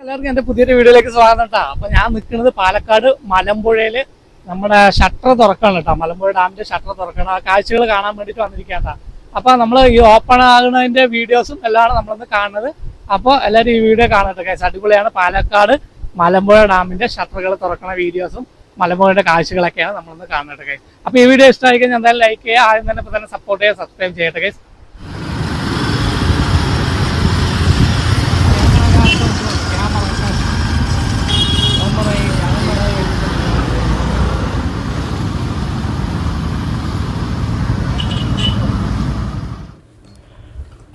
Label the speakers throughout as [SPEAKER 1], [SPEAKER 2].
[SPEAKER 1] എല്ലാവർക്കും എന്റെ പുതിയൊരു വീഡിയോയിലേക്ക് സ്വാഗതം കേട്ടോ. അപ്പൊ ഞാൻ നിൽക്കുന്നത് പാലക്കാട് മലമ്പുഴയിൽ. നമ്മുടെ ഷട്ടർ തുറക്കണം കേട്ടോ. മലമ്പുഴ ഡാമിന്റെ ഷട്ടർ തുറക്കണം. ആ കാഴ്ചകൾ കാണാൻ വേണ്ടിട്ട് വന്നിരിക്കാണ്ട അപ്പൊ നമ്മൾ ഈ ഓപ്പൺ ആകുന്നതിന്റെ വീഡിയോസും എല്ലാം നമ്മളൊന്ന് കാണുന്നത്. അപ്പോൾ എല്ലാവരും ഈ വീഡിയോ കാണട്ടെ കേസ് അടിപൊളിയാണ്. പാലക്കാട് മലമ്പുഴ ഡാമിന്റെ ഷട്ടറുകൾ തുറക്കുന്ന വീഡിയോസും മലമ്പുഴയുടെ കാഴ്ചകളൊക്കെയാണ് നമ്മളൊന്ന് കാണട്ടെ കേസ് അപ്പൊ ഈ വീഡിയോ ഇഷ്ടമായി കഴിഞ്ഞാൽ എന്തായാലും ലൈക്ക് ചെയ്യുക. ആദ്യം തന്നെ ഇപ്പൊ തന്നെ സപ്പോർട്ട് ചെയ്യുക സബ്സ്ക്രൈബ് ചെയ്യട്ടെ കേസ്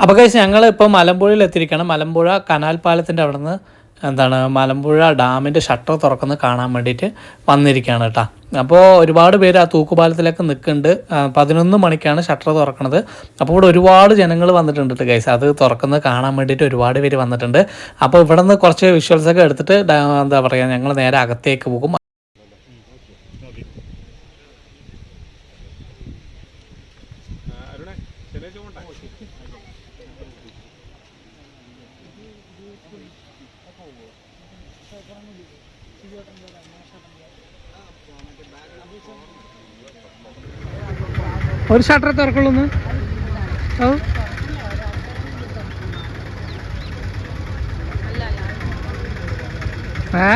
[SPEAKER 1] അപ്പോൾ കഴിച്ച് ഞങ്ങൾ ഇപ്പോൾ മലമ്പുഴയിൽ എത്തിയിരിക്കണം മലമ്പുഴ കനാൽ പാലത്തിന്റെ അവിടെ നിന്ന് എന്താണ് മലമ്പുഴ ഡാമിന്റെ ഷട്ടർ തുറക്കുന്നത് കാണാൻ വേണ്ടിയിട്ട് വന്നിരിക്കുകയാണ് കേട്ടോ. അപ്പോൾ ഒരുപാട് പേര് ആ തൂക്കുപാലത്തിലേക്ക് നിൽക്കുന്നുണ്ട്. പതിനൊന്ന് മണിക്കാണ് ഷട്ടർ തുറക്കുന്നത് അപ്പോൾ ഇവിടെ ഒരുപാട് ജനങ്ങൾ വന്നിട്ടുണ്ട് കേട്ടോ ഗൈസ് അത് തുറക്കുന്നത് കാണാൻ വേണ്ടിയിട്ട് ഒരുപാട് പേര് വന്നിട്ടുണ്ട്. അപ്പോൾ ഇവിടെ നിന്ന് കുറച്ച് വിഷ്വൽസൊക്കെ എടുത്തിട്ട് എന്താ പറയുക ഞങ്ങൾ നേരെ അകത്തേക്ക് പോകും. ഒരു ഷട്ടർ തുറക്കുള്ളൂ ഓ ഏ?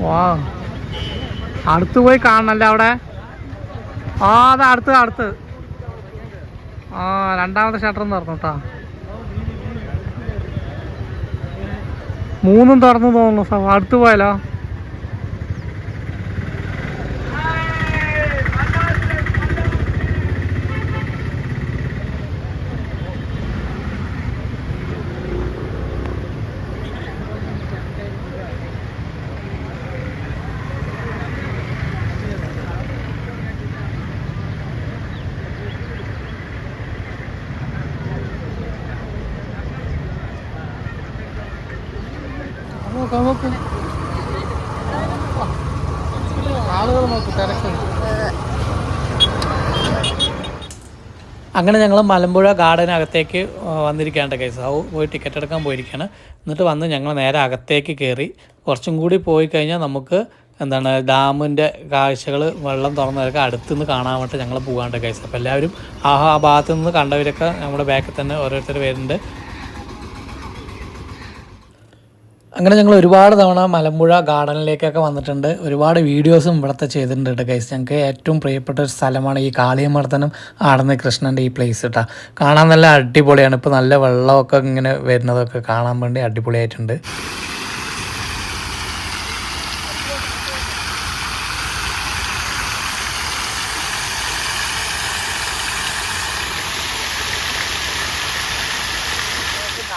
[SPEAKER 1] വാ അടുത്ത് പോയി കാണണല്ലേ അവിടെ? ആ അത് അടുത്ത് അടുത്ത്. ആ രണ്ടാമത്തെ ഷട്ടർ തുറന്നു കേട്ടോ മൂന്നും തുറന്നു തോന്നുന്നു അടുത്ത് പോയാലോ നോക്കാം നോക്കും ആളുകൾ നോക്കും തിരക്കുണ്ട് അങ്ങനെ ഞങ്ങൾ മലമ്പുഴ ഗാർഡനകത്തേക്ക് വന്നിരിക്കാണ്ട് കേസ് ആ പോയി ടിക്കറ്റ് എടുക്കാൻ പോയിരിക്കുകയാണ് എന്നിട്ട് വന്ന് ഞങ്ങൾ നേരെ അകത്തേക്ക് കയറി കുറച്ചും കൂടി പോയി കഴിഞ്ഞാൽ നമുക്ക് എന്താണ് ഡാമിന്റെ കാഴ്ചകൾ വെള്ളം തുറന്നതൊക്കെ അടുത്തുനിന്ന് കാണാൻ വേണ്ടി ഞങ്ങൾ പോകാണ്ട് കേസ് അപ്പോൾ എല്ലാവരും ആ ഭാഗത്തു നിന്ന് കണ്ടവരൊക്കെ നമ്മുടെ ബാക്കിൽ തന്നെ ഓരോരുത്തർ വരുന്നുണ്ട്. അങ്ങനെ ഞങ്ങൾ ഒരുപാട് തവണ മലമ്പുഴ ഗാർഡനിലേക്കൊക്കെ വന്നിട്ടുണ്ട്. ഒരുപാട് വീഡിയോസും ഇവിടുത്തെ ചെയ്തിട്ടുണ്ട് കേട്ടോ ഗൈസ് ഞങ്ങൾക്ക് ഏറ്റവും പ്രിയപ്പെട്ട ഒരു സ്ഥലമാണ് ഈ കാളിയമർദ്ദനം ആടുന്ന കൃഷ്ണന്റെ ഈ പ്ലേസ് കേട്ടോ കാണാൻ നല്ല അടിപൊളിയാണ്. ഇപ്പോൾ നല്ല വെള്ളമൊക്കെ ഇങ്ങനെ വരുന്നതൊക്കെ കാണാൻ വേണ്ടി അടിപൊളിയായിട്ടുണ്ട്.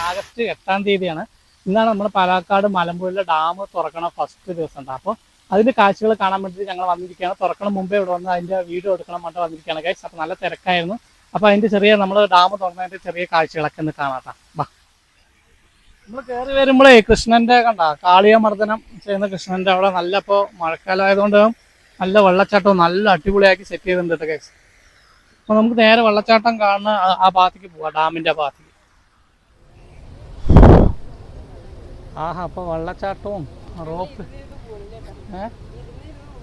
[SPEAKER 1] ആഗസ്റ്റ് എട്ടാം തീയതിയാണ്. ഇന്നാണ് നമ്മൾ പാലക്കാട് മലമ്പുഴയിലെ ഡാം തുറക്കണ ഫസ്റ്റ് ദിവസം ഉണ്ട് അപ്പോൾ അതിന്റെ കാഴ്ചകൾ കാണാൻ വേണ്ടിയിട്ട് ഞങ്ങൾ വന്നിരിക്കുകയാണ് തുറക്കണം മുമ്പേ ഇവിടെ വന്ന് അതിന്റെ വീഡിയോ എടുക്കണം വേണ്ടി വന്നിരിക്കുകയാണ് ഗൈസ് അപ്പോൾ നല്ല തിരക്കായിരുന്നു. അപ്പോൾ അതിന്റെ ചെറിയ നമ്മൾ ഡാം തുറന്നതിന്റെ ചെറിയ കാഴ്ചകളൊക്കെ ഒന്ന് കാണാട്ടാ വാ. നമ്മൾ കയറി വരുമ്പോഴേ കൃഷ്ണന്റെ കണ്ട കാളിയമർദ്ദനം ചെയ്യുന്ന കൃഷ്ണന്റെ അവിടെ നല്ല ഇപ്പോൾ മഴക്കാലമായതുകൊണ്ട് നല്ല വെള്ളച്ചാട്ടവും നല്ല അടിപൊളിയാക്കി സെറ്റ് ചെയ്തിട്ടുണ്ട് കേസ് അപ്പോൾ നമുക്ക് നേരെ വെള്ളച്ചാട്ടം കാണുന്ന ആ ഭാഗത്തേക്ക് പോവാം ഡാമിന്റെ ഭാഗത്തേക്ക്. ആഹാ അപ്പോൾ വെള്ളച്ചാട്ടവും റോപ്പ്.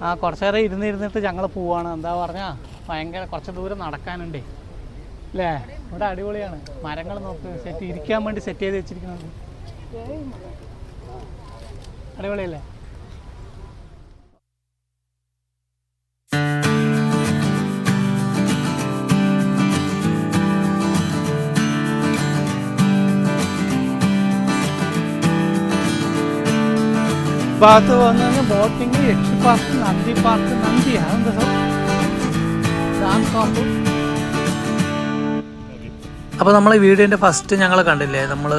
[SPEAKER 1] ആ കുറച്ച് നേരം ഇരുന്ന് ഇരുന്നിട്ട് ഞങ്ങൾ പോവാണ്. എന്താ പറഞ്ഞാ ഭയങ്കര കുറച്ച് ദൂരം നടക്കാനുണ്ട്. അല്ലേ ഇവിടെ അടിപൊളിയാണ്. മരങ്ങൾ നോക്ക്. സെറ്റ് ഇരിക്കാൻ വേണ്ടി സെറ്റ് ചെയ്ത് വെച്ചിരിക്കുന്നത്. അടിപൊളിയല്ലേ? ഭാഗത്ത് വന്നു കഴിഞ്ഞാൽ ബോട്ടിങ് യക്ഷി പാർക്ക് നന്ദി പാർക്ക് നന്ദി. അപ്പോൾ നമ്മൾ ഈ ഫസ്റ്റ് ഞങ്ങൾ കണ്ടില്ലേ? നമ്മൾ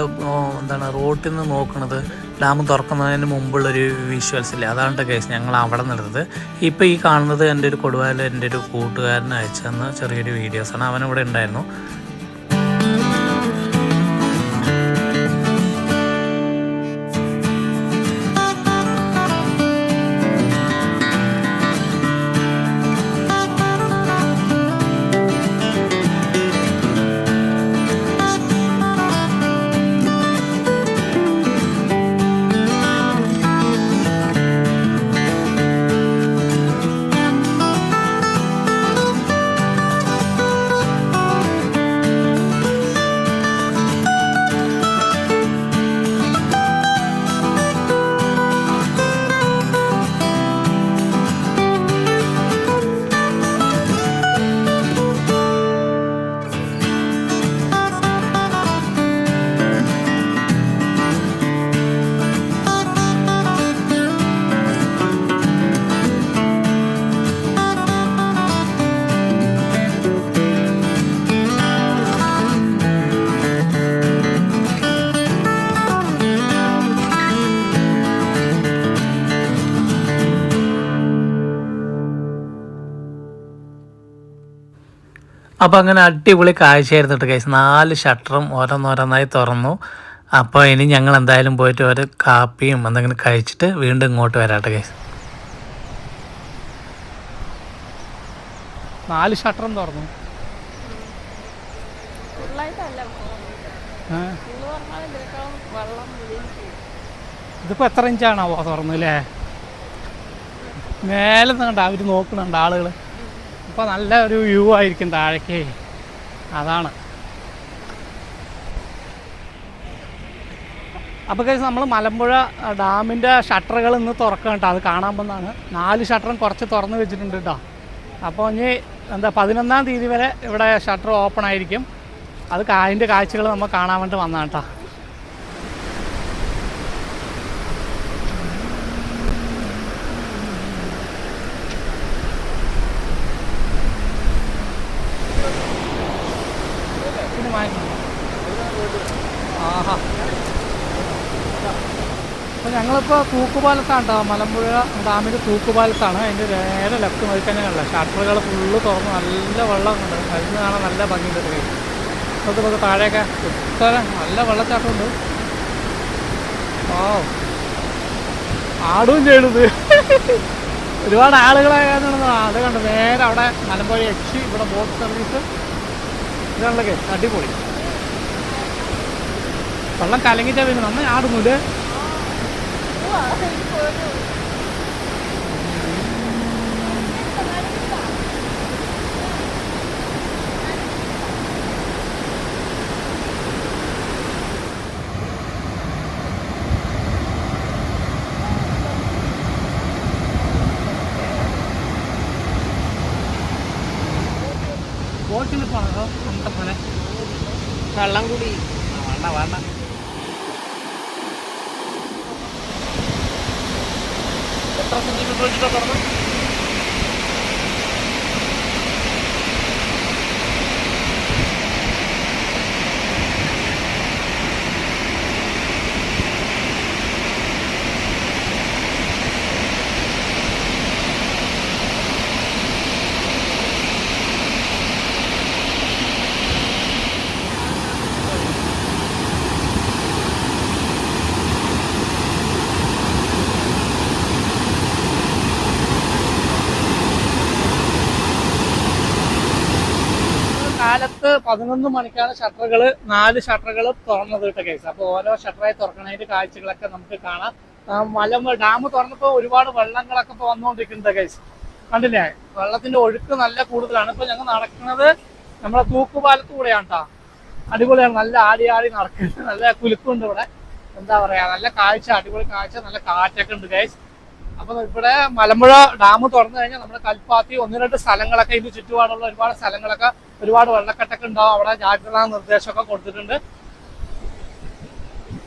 [SPEAKER 1] എന്താണ് റോട്ടിൽ നിന്ന് നോക്കുന്നത്
[SPEAKER 2] ഡാം തുറക്കുന്നതിന് മുമ്പുള്ളൊരു വിഷ്വൽസ് ഇല്ലേ? അതാണ് കേസ് ഞങ്ങൾ അവിടെ നിന്നെടുത്തത് ഇപ്പോൾ ഈ കാണുന്നത് എന്റെ ഒരു കൊടുവാല എന്റെ ഒരു കൂട്ടുകാരൻ അയച്ചു തന്ന ചെറിയൊരു വീഡിയോസാണ് അവനിവിടെ ഉണ്ടായിരുന്നു. അപ്പോൾ അങ്ങനെ അടിപൊളി കാഴ്ചയായിരുന്നു കേട്ടോ കൈസ് നാല് ഷട്ടറും ഓരോന്നോരോന്നായി തുറന്നു. അപ്പോൾ ഇനി ഞങ്ങൾ എന്തായാലും പോയിട്ട് ഒരു കാപ്പിയും എന്തെങ്കിലും കഴിച്ചിട്ട് വീണ്ടും ഇങ്ങോട്ട് വരാട്ടെ കൈസ്
[SPEAKER 1] നാല് ഷട്ടറും തുറന്നു. ഇതിപ്പോ എത്ര ഇഞ്ചാണാവോ തുറന്നു അല്ലേ മേലെ നിന്നുണ്ട് അവർ നോക്കുന്നുണ്ട് ആളുകൾ അപ്പൊ നല്ല ഒരു വ്യൂ ആയിരിക്കും താഴേക്ക്. അതാണ്. അപ്പോൾ കഴിച്ച് നമ്മൾ മലമ്പുഴ ഡാമിന്റെ ഷട്ടറുകൾ ഇന്ന് തുറക്കുക കേട്ടോ. അത് കാണാൻ പോകുന്നതാണ് നാല് ഷട്ടറും കുറച്ച് തുറന്ന് വെച്ചിട്ടുണ്ട് കേട്ടോ. അപ്പോൾ ഇനി എന്താ പതിനൊന്നാം തീയതി വരെ ഇവിടെ ഷട്ടർ ഓപ്പൺ ആയിരിക്കും. അത് അതിന്റെ കാഴ്ചകൾ നമ്മൾ കാണാൻ വേണ്ടി വന്നതാണ് കേട്ടോ പിന്നെ വാങ്ങിക്കണം ആഹാ ഞങ്ങളിപ്പോൾ തൂക്കുപാലത്താണ് കേട്ടോ മലമ്പുഴ ഡാമിന്റെ തൂക്കുപാലത്താണ്. അതിന്റെ നേരെ ലെഫ്റ്റ് നോക്കി നോക്കിക്കഴിഞ്ഞാൽ ഷട്ടറുകൾ ഫുള്ള് തുറന്ന് നല്ല വെള്ളം ഉണ്ട് മരുന്ന് കാണാൻ നല്ല ഭംഗിയുണ്ട് കൈ നമുക്ക് നമുക്ക് താഴെയൊക്കെ. ഇത്ര നല്ല വെള്ളച്ചാട്ടമുണ്ട്. ഓ ആടും ചെയ്യണത്. ഒരുപാട് ആളുകളായിരുന്നു അത് കണ്ട്. നേരെ അവിടെ മലമ്പുഴ എക്സി ഇവിടെ ബോട്ട് സർവീസ് ഇതാണല്ലോ അടിപൊളി. വെള്ളം കലങ്ങിച്ചാൽ പിന്നെ നന്നായി. ആടുന്നില്ലേ ബോട്ടിൽ പോണോ നമ്മുടെ പോലെ
[SPEAKER 3] വെള്ളം കൂടി
[SPEAKER 1] ആ, വേണ്ട വേണ്ട എത്ര സെന്റിമീറ്റർ വെച്ചിട്ടാ തുറന്ന് കാലത്ത് പതിനൊന്ന് മണിക്കാണ് ഷട്ടറുകൾ നാല് ഷട്ടറുകൾ തുറന്നത് കേട്ടോ കേസ് അപ്പോൾ ഓരോ ഷട്ടറായി തുറക്കണതിന്റെ കാഴ്ചകളൊക്കെ നമുക്ക് കാണാം. മല ഡാം തുറന്നപ്പോൾ ഒരുപാട് വെള്ളങ്ങളൊക്കെ ഇപ്പോൾ വന്നുകൊണ്ടിരിക്കുന്നത് കേസ് കണ്ടില്ലേ? വെള്ളത്തിന്റെ ഒഴുക്ക് നല്ല കൂടുതലാണ്. ഇപ്പൊ ഞങ്ങൾ നടക്കുന്നത് നമ്മളെ തൂക്കുപാലത്ത് കൂടെയാണ് കേട്ടോ അടിപൊളിയാണ്. നല്ല ആടി ആടി നടക്കുന്നത് നല്ല കുലുക്കുണ്ട് ഇവിടെ. എന്താ പറയാ? നല്ല കാഴ്ച അടിപൊളി കാഴ്ച നല്ല കാറ്റൊക്കെ ഉണ്ട് ഗൈസ് അപ്പൊ ഇവിടെ മലമ്പുഴ ഡാം തുറന്നു കഴിഞ്ഞാൽ നമ്മുടെ കൽപ്പാത്തി ഒന്ന് രണ്ട് സ്ഥലങ്ങളൊക്കെ ഇതിന് ചുറ്റുപാടുള്ള ഒരുപാട് സ്ഥലങ്ങളൊക്കെ ഒരുപാട് വെള്ളക്കെട്ടൊക്കെ ഉണ്ടാവും. അവിടെ ജാഗ്രതാ നിർദ്ദേശമൊക്കെ കൊടുത്തിട്ടുണ്ട്.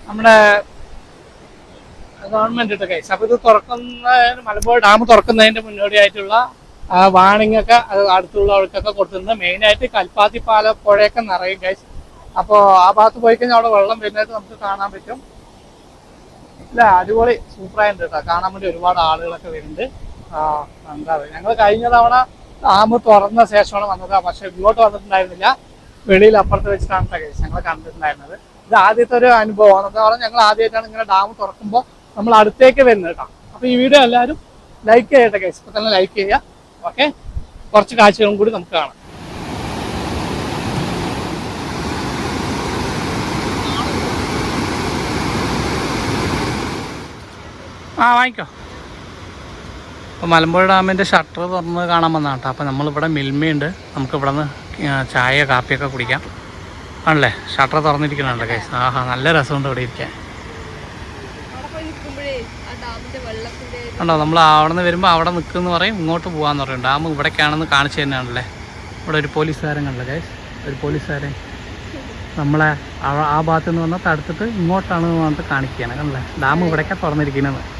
[SPEAKER 1] നമ്മുടെ ഗവൺമെന്റ് ഇട്ട് കൈസ് അപ്പൊ ഇത് തുറക്കുന്ന മലമ്പുഴ ഡാം തുറക്കുന്നതിന്റെ മുന്നോടിയായിട്ടുള്ള വാണിംഗ് ഒക്കെ അടുത്തുള്ളവർക്കൊക്കെ കൊടുത്തിട്ടുണ്ട്. മെയിൻ ആയിട്ട് കൽപ്പാത്തി പാല പുഴയൊക്കെ നിറയും കൈ അപ്പോൾ ആ ഭാഗത്ത് പോയി കഴിഞ്ഞാൽ അവിടെ വെള്ളം വരുന്നതായിട്ട് നമുക്ക് കാണാൻ പറ്റും. ഇല്ല അടിപൊളി. സൂപ്പറായിട്ടുണ്ട് കേട്ടോ കാണാൻ വേണ്ടി ഒരുപാട് ആളുകളൊക്കെ വരുന്നുണ്ട്. എന്താ പറയുക ഞങ്ങൾ കഴിഞ്ഞ തവണ ഡാം തുറന്ന ശേഷമാണ് വന്നത്. പക്ഷെ ഇങ്ങോട്ട് വന്നിട്ടുണ്ടായിരുന്നില്ല. വെളിയിൽ അപ്പുറത്ത് വെച്ചിട്ടാണ് ഞങ്ങൾ കണ്ടിട്ടുണ്ടായിരുന്നത്. ഇത് ആദ്യത്തെ ഒരു അനുഭവമാണ്. എന്താ പറയുക ഞങ്ങൾ ആദ്യമായിട്ടാണ് ഇങ്ങനെ ഡാം തുറക്കുമ്പോൾ നമ്മൾ അടുത്തേക്ക് വരുന്നത് കേട്ടോ അപ്പൊ ഈ വീഡിയോ എല്ലാവരും ലൈക്ക് ചെയ്യട്ടെ കേസ്. ഇപ്പൊ തന്നെ ലൈക്ക് ചെയ്യുക ഓക്കെ? കുറച്ച് കാഴ്ചകളും കൂടി നമുക്ക് കാണാം. ആ വാങ്ങിക്കോ. അപ്പോൾ മലമ്പുഴ ഡാമിന്റെ ഷട്ടർ തുറന്ന് കാണാൻ വന്നതാണ് കേട്ടോ. അപ്പോൾ നമ്മളിവിടെ മിൽമയുണ്ട്. നമുക്ക് ഇവിടെ നിന്ന് ചായ കാപ്പിയൊക്കെ കുടിക്കാം. ആണല്ലേ? ഷട്ടർ തുറന്നിരിക്കണല്ലോ കേസ് ആഹാ നല്ല രസമുണ്ട് ഇവിടെ ഇരിക്കാൻ. ഉണ്ടോ നമ്മൾ അവിടെ നിന്ന് വരുമ്പോൾ അവിടെ നിൽക്കുമെന്ന് പറയും ഇങ്ങോട്ട് പോകാമെന്ന് പറയും. ഡാം ഇവിടേക്കാണെന്ന് കാണിച്ചു തന്നെയാണല്ലേ? ഇവിടെ ഒരു പോലീസുകാരൻ കണ്ടല്ലോ ഗൈസ് ഒരു പോലീസുകാരൻ. നമ്മളെ ആ- ഭാഗത്ത് നിന്ന് വന്നാൽ തടുത്തിട്ട് ഇങ്ങോട്ടാണ് പറഞ്ഞിട്ട് കാണിക്കുകയാണ്. കണ്ടല്ലേ? ഡാം ഇവിടേക്കാണ് തുറന്നിരിക്കുന്നത്.